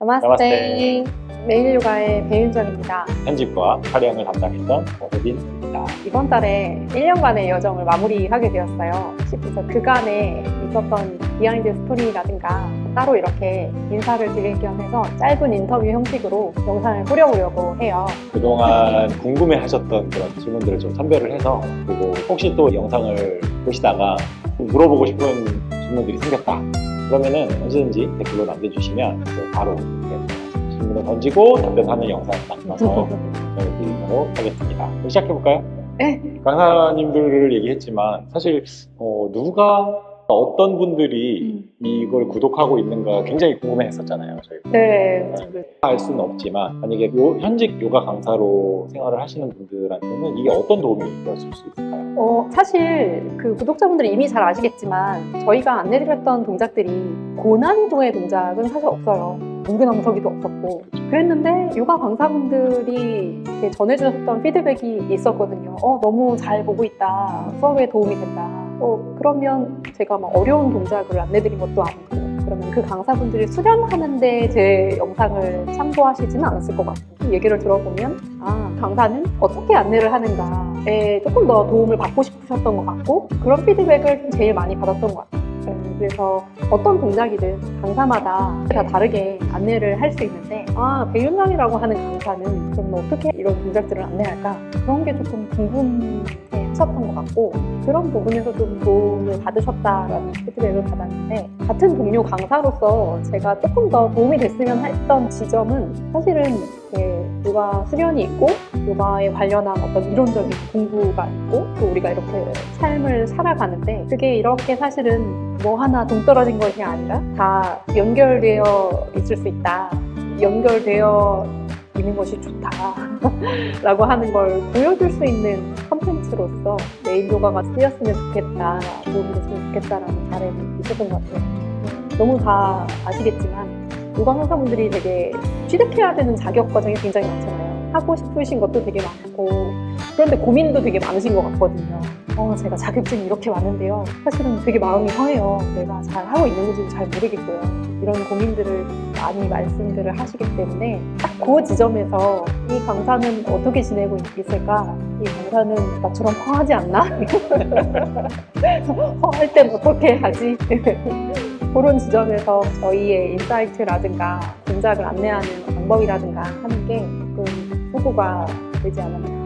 나마스테. 매일 요가의 배윤정입니다. 편집과 촬영을 담당했던 오빈입니다. 이번 달에 1년간의 여정을 마무리하게 되었어요. 그래서 그간에 있었던 비하인드 스토리라든가 따로 이렇게 인사를 드릴 겸 해서 짧은 인터뷰 형식으로 영상을 뿌려보려고 해요. 그동안 궁금해 하셨던 그런 질문들을 좀 선별을 해서 그리고 혹시 또 영상을 보시다가 물어보고 싶은 질문들이 생겼다. 그러면은 언제든지 댓글로 남겨주시면 또 바로 질문을 던지고 답변하는 영상을 만들어서 전해드리도록 하겠습니다. 시작해볼까요? 네. 강사님들을 얘기했지만 사실 어, 누가 어떤 분들이 이걸 구독하고 있는가 굉장히 궁금해 했었잖아요. 저희 네. 알 수는 없지만 만약에 요- 현직 요가 강사로 생활을 하시는 분들한테는 이게 어떤 도움이 되었을 수 있을까요? 어, 사실 그 구독자분들이 이미 잘 아시겠지만 저희가 안내드렸던 동작들이 고난이도의 동작은 사실 없어요. 은근함석이도 없었고 그랬는데 요가 강사분들이 이렇게 전해주셨던 피드백이 있었거든요. 어, 너무 잘 보고 있다. 수업에 도움이 된다. 어, 그러면 제가 막 어려운 동작을 안내드린 것도 아니고 그러면 그 강사분들이 수련하는데 제 영상을 참고하시지는 않았을 것 같고 얘기를 들어보면 아 강사는 어떻게 안내를 하는가에 조금 더 도움을 받고 싶으셨던 것 같고 그런 피드백을 제일 많이 받았던 것 같아요. 네, 그래서 어떤 동작이든 강사마다 다 다르게 안내를 할 수 있는데 아 배윤강이라고 하는 강사는 그럼 어떻게 이런 동작들을 안내할까 그런 게 조금 궁금해 하셨던 것 같고 그런 부분에서 좀 도움을 받으셨다라는 피드백을 받았는데 같은 동료 강사로서 제가 조금 더 도움이 됐으면 했던 지점은 사실은 요가 수련이 있고 요가에 관련한 어떤 이론적인 공부가 있고 또 우리가 이렇게 삶을 살아가는데 그게 이렇게 사실은 뭐 하나 동떨어진 것이 아니라 다 연결되어 있을 수 있다. 연결되어 있는 것이 좋다. 라고 하는 걸 보여줄 수 있는 컨텐츠로서 내일 요가가 쓰였으면 좋겠다. 됐으면 좋겠다라는 바람이 있었던 것 같아요. 너무 다 아시겠지만 요가 강사분들이 되게 취득해야 되는 자격 과정이 굉장히 많잖아요. 하고 싶으신 것도 되게 많고 그런데 고민도 되게 많으신 것 같거든요. 어, 제가 자격증이 이렇게 많은데요. 사실은 되게 마음이 허해요. 내가 잘 하고 있는 건지 잘 모르겠고요. 이런 고민들을 많이 말씀들을 하시기 때문에 딱 그 지점에서 이 강사는 어떻게 지내고 있을까? 이 강사는 나처럼 허하지 않나? 허할 땐 어떻게 하지? 그런 지점에서 저희의 인사이트라든가 동작을 안내하는 방법이라든가 하는 게 조금 소구가 되지 않았나.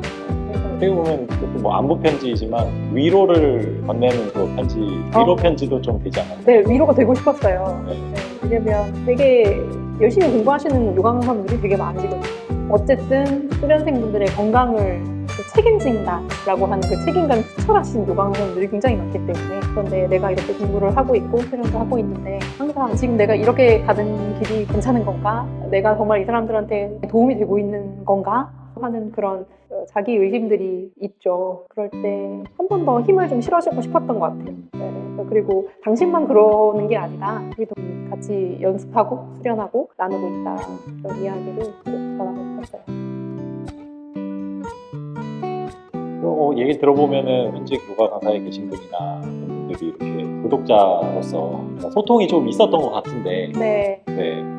어떻게 보면 뭐 안부 편지이지만 위로를 건네는 그 편지, 위로 어. 편지도 좀 되지 않았나요? 네, 위로가 되고 싶었어요. 네. 네, 왜냐면 되게 열심히 공부하시는 요강 강사분들이 되게 많으시거든요. 어쨌든 수련생분들의 건강을 책임진다라고 하는 그 책임감이 투철하신 요강 강사분들이 굉장히 많기 때문에 그런데 내가 이렇게 공부를 하고 있고 수련도 하고 있는데 항상 지금 내가 이렇게 가는 길이 괜찮은 건가? 내가 정말 이 사람들한테 도움이 되고 있는 건가? 하는 그런 어, 자기 의심들이 있죠. 그럴 때 한 번 더 힘을 좀 실어주고 싶었던 것 같아요. 네, 그리고 당신만 그러는 게 아니라 우리도 같이 연습하고 수련하고 나누고 있다. 그런 이야기를 꼭 전하고 싶었어요. 어, 얘기 들어보면은 현직 요가 강사에 계신 분이나 분들이 이렇게 구독자로서 소통이 좀 있었던 것 같은데. 네, 네,